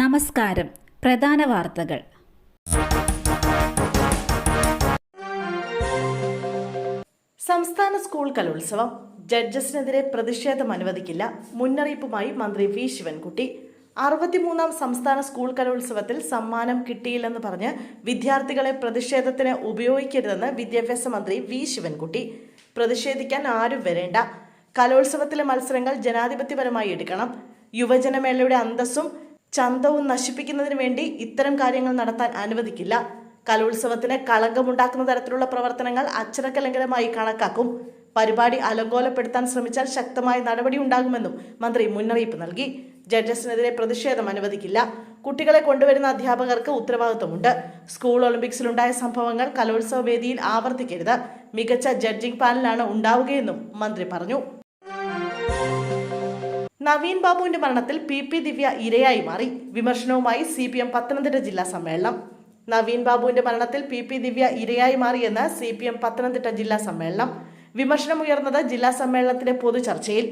നമസ്കാരം. പ്രധാന വാർത്തകൾ. സംസ്ഥാന സ്കൂൾ കലോത്സവം. ജഡ്ജസിനെതിരെ പ്രതിഷേധം അനുവദിക്കില്ല. മുന്നറിയിപ്പുമായി മന്ത്രി വി. ശിവൻകുട്ടി. അറുപത്തിമൂന്നാം സംസ്ഥാന സ്കൂൾ കലോത്സവത്തിൽ സമ്മാനം കിട്ടിയില്ലെന്ന് പറഞ്ഞ് വിദ്യാർത്ഥികളെ പ്രതിഷേധത്തിന് ഉപയോഗിക്കരുതെന്ന് വിദ്യാഭ്യാസ മന്ത്രി വി. ശിവൻകുട്ടി. പ്രതിഷേധിക്കാൻ ആരും വരേണ്ട. കലോത്സവത്തിലെ മത്സരങ്ങൾ ജനാധിപത്യപരമായി എടുക്കണം. യുവജനമേളയുടെ അന്തസ്സും ചന്തവും നശിപ്പിക്കുന്നതിന് വേണ്ടി ഇത്തരം കാര്യങ്ങൾ നടത്താൻ അനുവദിക്കില്ല. കലോത്സവത്തിന് കളങ്കമുണ്ടാക്കുന്ന തരത്തിലുള്ള പ്രവർത്തനങ്ങൾ അച്ചടക്കലംഘനമായി കണക്കാക്കും. പരിപാടി അലങ്കോലപ്പെടുത്താൻ ശ്രമിച്ചാൽ ശക്തമായ നടപടി ഉണ്ടാകുമെന്നും മന്ത്രി മുന്നറിയിപ്പ് നൽകി. ജഡ്ജസിനെതിരെ പ്രതിഷേധം അനുവദിക്കില്ല. കുട്ടികളെ കൊണ്ടുവരുന്ന അധ്യാപകർക്ക് ഉത്തരവാദിത്വമുണ്ട് സ്കൂൾ ഒളിമ്പിക്സിലുണ്ടായ സംഭവങ്ങൾ കലോത്സവ വേദിയിൽ ആവർത്തിക്കരുത്. മികച്ച ജഡ്ജിംഗ് പാനലാണ് ഉണ്ടാവുകയെന്നും മന്ത്രി പറഞ്ഞു. നവീൻ ബാബുവിന്റെ മരണത്തിൽ പി പി ദിവ്യ ഇരയായി മാറി. വിമർശനവുമായി സി പി എം പത്തനംതിട്ട ജില്ലാ സമ്മേളനം. നവീൻ ബാബുവിന്റെ മരണത്തിൽ പി പി ദിവ്യ ഇരയായി മാറിയെന്ന് സി പി എം പത്തനംതിട്ട ജില്ലാ സമ്മേളനം. വിമർശനമുയർന്നത് ജില്ലാ സമ്മേളനത്തിന്റെ പൊതുചർച്ചയിൽ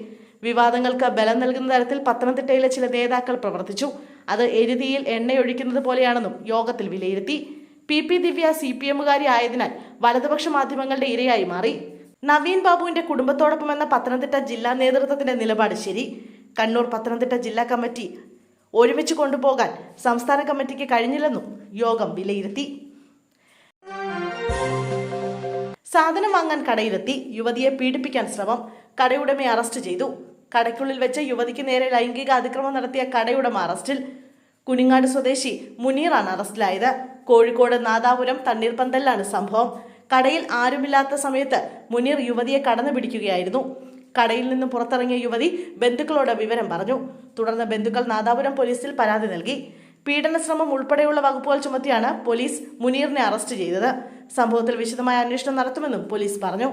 വിവാദങ്ങൾക്ക് ബലം നൽകുന്ന തരത്തിൽ പത്തനംതിട്ടയിലെ ചില നേതാക്കൾ പ്രവർത്തിച്ചു. അത് എരുതിയിൽ എണ്ണയൊഴിക്കുന്നത് പോലെയാണെന്നും യോഗത്തിൽ വിലയിരുത്തി. P P Divya C P എമ്മുകാരി ആയതിനാൽ വലതുപക്ഷ മാധ്യമങ്ങളുടെ ഇരയായി മാറി. നവീൻ ബാബുവിന്റെ കുടുംബത്തോടൊപ്പം എന്ന പത്തനംതിട്ട ജില്ലാ നേതൃത്വത്തിന്റെ നിലപാട് ശരി. കണ്ണൂർ പത്തനംതിട്ട ജില്ലാ കമ്മിറ്റി ഒരുമിച്ച് കൊണ്ടുപോകാൻ സംസ്ഥാന കമ്മിറ്റിക്ക് കഴിഞ്ഞില്ലെന്നും യോഗം വിലയിരുത്തി. സാധനം വാങ്ങാൻ കടയിലെത്തി യുവതിയെ പീഡിപ്പിക്കാൻ ശ്രമം കടയുടമയെ അറസ്റ്റ് ചെയ്തു. കടയ്ക്കുള്ളിൽ വെച്ച് യുവതിക്ക് നേരെ ലൈംഗിക അതിക്രമം നടത്തിയ കടയുടമ അറസ്റ്റിൽ കുനിങ്ങാട് സ്വദേശി മുനീറാണ് അറസ്റ്റിലായത്. കോഴിക്കോട് നാദാപുരം തണ്ണീർപ്പന്തലിലാണ് സംഭവം. കടയിൽ ആരുമില്ലാത്ത സമയത്ത് മുനീർ യുവതിയെ കടന്നു പിടിക്കുകയായിരുന്നു. കടയിൽ നിന്ന് പുറത്തിറങ്ങിയ യുവതി ബന്ധുക്കളോട് വിവരം പറഞ്ഞു. തുടർന്ന് ബന്ധുക്കൾ നാദാപുരം പോലീസിൽ പരാതി നൽകി. പീഡനശ്രമം ഉൾപ്പെടെയുള്ള വകുപ്പുകൾ ചുമത്തിയാണ് പോലീസ് മുനീറിനെ അറസ്റ്റ് ചെയ്തത്. സംഭവത്തിൽ വിശദമായ അന്വേഷണം നടത്തുമെന്നും പോലീസ് പറഞ്ഞു.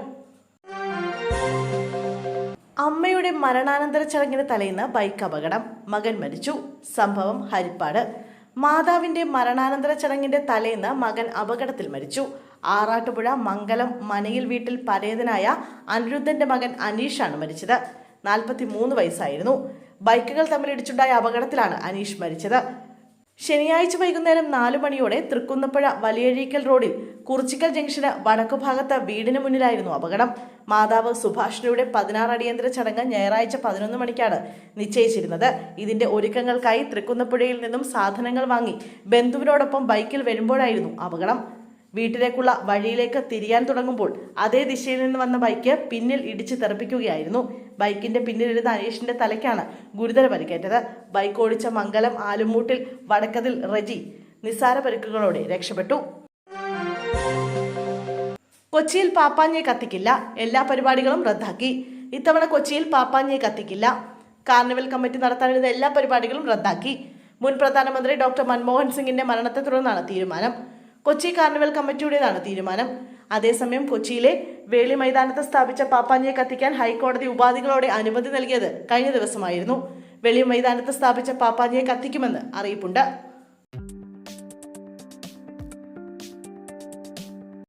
അമ്മയുടെ മരണാനന്തര ചടങ്ങിന് തലേന്ന് ബൈക്ക് അപകടം. മകൻ മരിച്ചു. സംഭവം ഹരിപ്പാട്. മാതാവിന്റെ മരണാനന്തര ചടങ്ങിന്റെ തലേന്ന് മകൻ അപകടത്തിൽ മരിച്ചു. ആറാട്ടുപുഴ മംഗലം മനയിൽ വീട്ടിൽ പരേതനായ അനിരുദ്ധന്റെ മകൻ അനീഷാണ് മരിച്ചത്. നാൽപ്പത്തി മൂന്ന് വയസ്സായിരുന്നു. ബൈക്കുകൾ തമ്മിലിടിച്ചുണ്ടായ അപകടത്തിലാണ് അനീഷ് മരിച്ചത്. ശനിയാഴ്ച വൈകുന്നേരം നാലു മണിയോടെ തൃക്കുന്നപ്പുഴ വലിയഴീക്കൽ റോഡിൽ കുറിച്ചിക്കൽ ജംഗ്ഷന് വടക്കുഭാഗത്ത് വീടിന് മുന്നിലായിരുന്നു അപകടം. മാതാവ് സുഭാഷിനിയുടെ പതിനാറ് അടിയന്തര ചടങ്ങ് ഞായറാഴ്ച പതിനൊന്ന് മണിക്കാണ് നിശ്ചയിച്ചിരുന്നത്. ഇതിന്റെ ഒരുക്കങ്ങൾക്കായി തൃക്കുന്നപ്പുഴയിൽ നിന്നും സാധനങ്ങൾ വാങ്ങി ബന്ധുവിനോടൊപ്പം ബൈക്കിൽ വരുമ്പോഴായിരുന്നു അപകടം. വീട്ടിലേക്കുള്ള വഴിയിലേക്ക് തിരിയാൻ തുടങ്ങുമ്പോൾ അതേ ദിശയിൽ നിന്ന് വന്ന ബൈക്ക് പിന്നിൽ ഇടിച്ച് തെറിപ്പിക്കുകയായിരുന്നു. ബൈക്കിന്റെ പിന്നിലിരുന്ന അനീഷിന്റെ തലയ്ക്കാണ് ഗുരുതര പരിക്കേറ്റത്. ബൈക്ക് ഓടിച്ച മംഗലം ആലുമൂട്ടിൽ വടക്കതിൽ റജി നിസ്സാര പരിക്കുകളോടെ രക്ഷപ്പെട്ടു. കൊച്ചിയിൽ പാപ്പാഞ്ഞെ കത്തിക്കില്ല. എല്ലാ പരിപാടികളും റദ്ദാക്കി. ഇത്തവണ കൊച്ചിയിൽ പാപ്പാഞ്ഞെ കത്തിക്കില്ല. കാർണിവൽ കമ്മിറ്റി നടത്താനിരുന്ന എല്ലാ പരിപാടികളും റദ്ദാക്കി. മുൻ പ്രധാനമന്ത്രി ഡോക്ടർ മൻമോഹൻ സിംഗിന്റെ മരണത്തെ തുടർന്നാണ് തീരുമാനം. കൊച്ചി കാർണിവൽ കമ്മിറ്റിയുടേതാണ് തീരുമാനം. അതേസമയം കൊച്ചിയിലെ വേളി മൈതാനത്ത് സ്ഥാപിച്ച പാപ്പാഞ്ഞിയെ കത്തിക്കാൻ ഹൈക്കോടതി ഉപാധികളോടെ അനുമതി നൽകിയത് കഴിഞ്ഞ ദിവസമായിരുന്നു. വെളി മൈതാനത്ത് സ്ഥാപിച്ച പാപ്പാഞ്ഞിയെ കത്തിക്കുമെന്ന് അറിയിപ്പുണ്ട്.